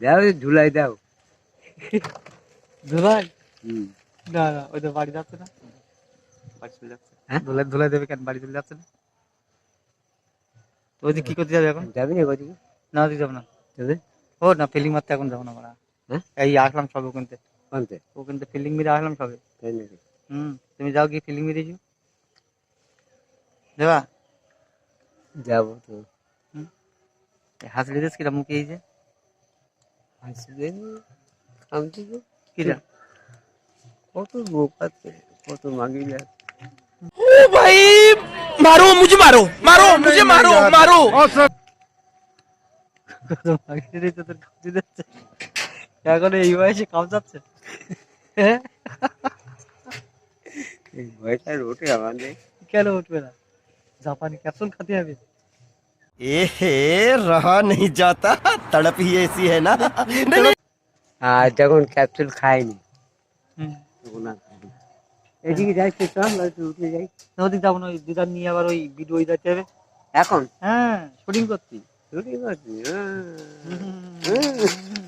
দাও ধুলাই দাও। ধুলাই। না না ওই তো বাড়ি যাচ্ছে না। বাড়ি চলে যাচ্ছে। হ্যাঁ? ধুলাই ধুলাই দেবে কেন? বাড়ি চলে যাচ্ছে না? ওই যে কি করতে যাবে এখন? যাবি না কোথায় না ওদিকে যাব না। ও না ফিলিং মারতে এখন যাব না মারা হ্যাঁ? এই আসলাম সবে ওখানতে। কোনতে? ওখানতে ফিলিং মেরে আসলাম সবে। তাই নাকি? হুম তুমি যাও গিয়ে ফিলিং মেরেছো দেবা যাব তো। হাসলি দেশ কিরা মুখে এই যে হাসবে খামছি তো কিরা কত লোক আছে কত মাগিলা भाई मारो मुझे मारो मारो मुझे मारो मारो এখন এই বয়সে কাম যাচ্ছে হ্যাঁ? এই ভয়টা ওঠে আমাদের কেন উঠবে না জাপানি ক্যাপসুল খাতে হবে ए रहा नहीं जाता तड़प ही ऐसी है ना नहीं, আর যখন ক্যাপসুল খাইনি হুম তখন আর খাইনি। এদিকে যাই তো চল একটু উঠে যাই ওদিক যাবো না ওই দুধার নিয়ে আবার ওই ভিডিও যাচ্ছে হবে এখন হ্যাঁ শুটিং করতি শুটিং করছি হ্যাঁ। হুম।